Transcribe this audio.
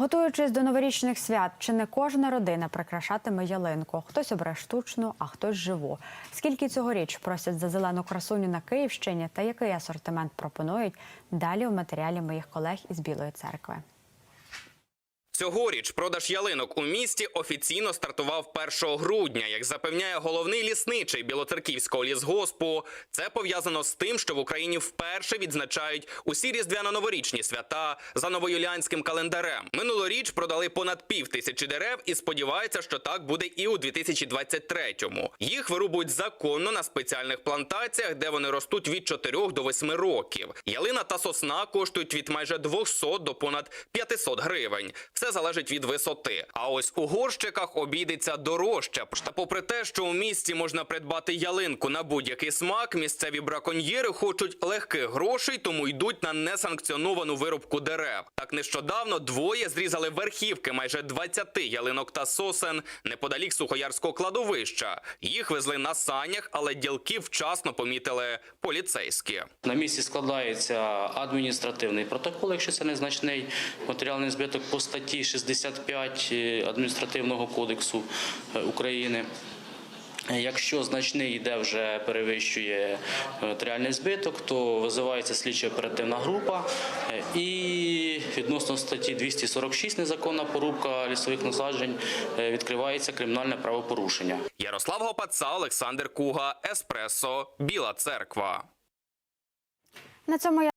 Готуючись до новорічних свят, чи не кожна родина прикрашатиме ялинку? Хтось обере штучну, а хтось живу. Скільки цьогоріч просять за зелену красуню на Київщині та який асортимент пропонують? Далі у матеріалі моїх колег із Білої церкви. Цьогоріч продаж ялинок у місті офіційно стартував 1 грудня. Як запевняє головний лісничий білоцерківського лісгоспу, це пов'язано з тим, що в Україні вперше відзначають усі різдвяно-новорічні свята за новоюліанським календарем. Минулоріч продали понад пів тисячі дерев і сподіваються, що так буде і у 2023-му. Їх вирубують законно на спеціальних плантаціях, де вони ростуть від 4 до 8 років. Ялина та сосна коштують від майже 200 до понад 500 гривень. Все залежить від висоти. А ось у горщиках обійдеться дорожче. Та попри те, що у місті можна придбати ялинку на будь-який смак, місцеві браконьєри хочуть легких грошей, тому йдуть на несанкціоновану вирубку дерев. Так нещодавно двоє зрізали верхівки майже 20 ялинок та сосен неподалік сухоярського кладовища. Їх везли на санях, але ділки вчасно помітили поліцейські. На місці складається адміністративний протокол, якщо це незначний матеріальний збиток по статті 65 адміністративного кодексу е, України. Якщо значний йде вже перевищує е, матеріальний збиток, то визивається слідчо-оперативна група е, і відносно статті 246 незаконна порубка лісових насаджень е, відкривається кримінальне правопорушення. Ярослав Гопаца, Олександр Куга, Еспресо, Біла Церква. На цьому я